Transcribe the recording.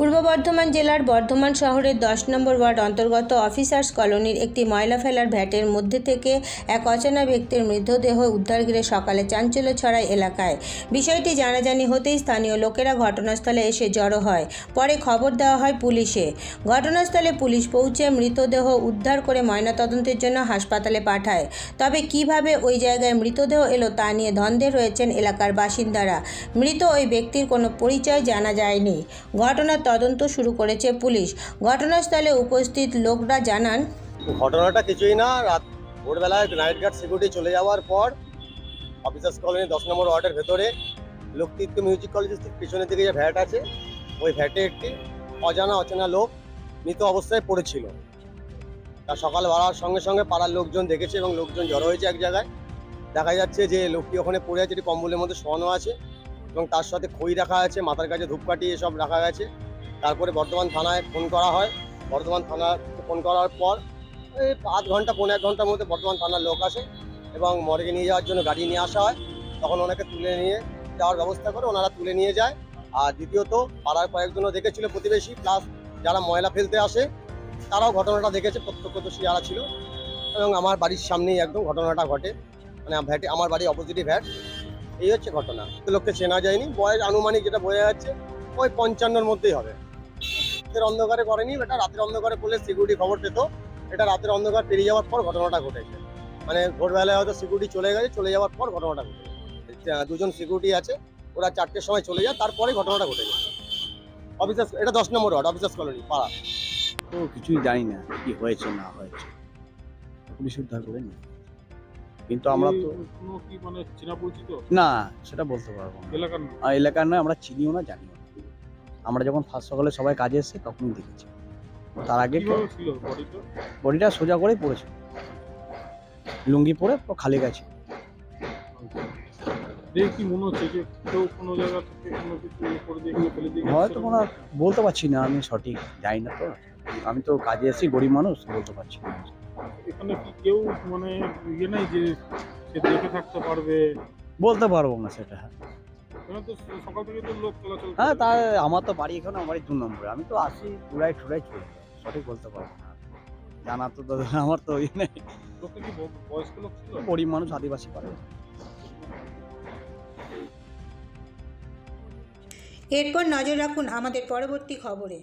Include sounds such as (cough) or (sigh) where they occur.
পূর্ব বর্ধমান জেলার বর্ধমান শহরের দশ নম্বর ওয়ার্ড অন্তর্গত অফিসার্স কলোনির একটি ময়লা ফেলার ভ্যাটের মধ্যে থেকে এক অচেনা ব্যক্তির মৃতদেহ উদ্ধার ঘিরে সকালে চাঞ্চল্য ছড়ায় এলাকায়। বিষয়টি জানাজানি হতেই স্থানীয় লোকেরা ঘটনাস্থলে এসে জড়ো হয়। পরে খবর দেওয়া হয় পুলিশে। ঘটনাস্থলে পুলিশ পৌঁছে মৃতদেহ উদ্ধার করে ময়নাতদন্তের জন্য হাসপাতালে পাঠায়। তবে কীভাবে ওই জায়গায় মৃতদেহ এলো তা নিয়ে দ্বন্দ্বে রয়েছেন এলাকার বাসিন্দারা। মৃত ওই ব্যক্তির কোনো পরিচয় জানা যায়নি। ঘটনার তদন্ত শুরু করেছে পুলিশ। ঘটনাস্থলে উপস্থিত লোকরা জানান, ঘটনাটা কিছুই না। রাত ভোরবেলায় নাইট গার্ড সিকিউরিটি চলে যাওয়ার পর অফিসার্স কলোনি দশ নম্বর ওয়ার্ডের ভেতরে লোকতীর্থ মিউজিক কলেজের পিছনের দিকে যে ভ্যাট আছে, ওই ভ্যাটে একটি অজানা, অচেনা লোক মৃত অবস্থায় পড়েছিল। তা সকাল বাড়ার সঙ্গে সঙ্গে পাড়ার লোকজন দেখেছে এবং লোকজন জড়ো হয়েছে এক জায়গায়। দেখা যাচ্ছে যে লোকটি ওখানে পড়ে আছে, এটি কম্বলের মধ্যে শোয়ানো আছে এবং তার সাথে খই রাখা আছে, মাথার কাছে ধূপকাঠি এসব রাখা গেছে তারপরে বর্ধমান থানায় ফোন করা হয়। বর্ধমান থানায় ফোন করার পর এই আধ ঘণ্টা পনেরো এক ঘণ্টার মধ্যে বর্ধমান থানার লোক আসে এবং মর্গে নিয়ে যাওয়ার জন্য গাড়ি নিয়ে আসা হয়। তখন ওনাকে তুলে নিয়ে যাওয়ার ব্যবস্থা করে ওনারা তুলে নিয়ে যায়। আর দ্বিতীয়ত, পাড়ার কয়েকজনও দেখেছিল প্রতিবেশী, প্লাস যারা ময়লা ফেলতে আসে, তারাও ঘটনাটা দেখেছে, প্রত্যক্ষদর্শী যারা ছিল। এবং আমার বাড়ির সামনেই একদম ঘটনাটা ঘটে। মানে ভ্যাটে, আমার বাড়ি অপোজিটই ভ্যাট। এই হচ্ছে ঘটনা। লোককে চেনা যায়নি। বয়স আনুমানিক যেটা বোঝা যাচ্ছে, ওই পঞ্চান্নর মধ্যেই হবে। রাতের অন্ধকারে করেনি এটা রাতের অন্ধকারে করলে সিকিউরিটি খবর পেত। এটা রাতের অন্ধকার পেরিয়ে যাওয়ার পর ঘটনাটা ঘটেছে। মানে ভোরবেলায় হয়তো সিকিউরিটি চলে গেছে চলে যাওয়ার পর ঘটনাটা ঘটেছে। দুজন সিকিউরিটি আছে ওরা চারটের সময় চলে যায় তারপরে ঘটনাটা ঘটেছে অফিসার্স এটা দশ নম্বর ওয়ার্ড অফিসার্স কলোনি পাড়া। তো কিছুই জানি না কি হয়েছে না হয়েছে। পুলিশ উদ্ধার করে নি কিন্তু আমরা তো কোনো কি মানে চেনা পরিচিত? না সেটা বলতে পারব না। এলাকার এলাকার নয় আমরা চিনিও না জানিও না। আমরা যখন ফার্স্ট সকালে সবাই কাজে এসেছি তখনই দেখেছি। তার আগে বডিটা? সোজা করেই পড়েছে। লুঙ্গি পরে পুরো খালি গেছে। দেখে কি হচ্ছে যে কেউ কোনো জায়গা থেকে কোনো কিছু করে দিয়ে গেলে ফেলে দিয়ে গেছে। হয়তো কোনো বলতে পারছি না আমি সঠিক জানি না তো। আমি তো কাজে এসেছি গরিব মানুষ বলতে পারছি না। এখানে কি কেউ মানে ইয়ে নাই যে সে দেখে থাকতে পারবে? বলতে পারব না সেটা। হ্যাঁ তা আমার তো বাড়ি এখানে আমার দু নম্বরে। আমি তো আসি টুরাই টুরাই চলি সঠিক বলতে পারব না। জানা তো (laughs) আমার তো ওই নেই। গরিব মানুষ আদিবাসী পারে এরপর নজর রাখুন আমাদের পরবর্তী খবরে।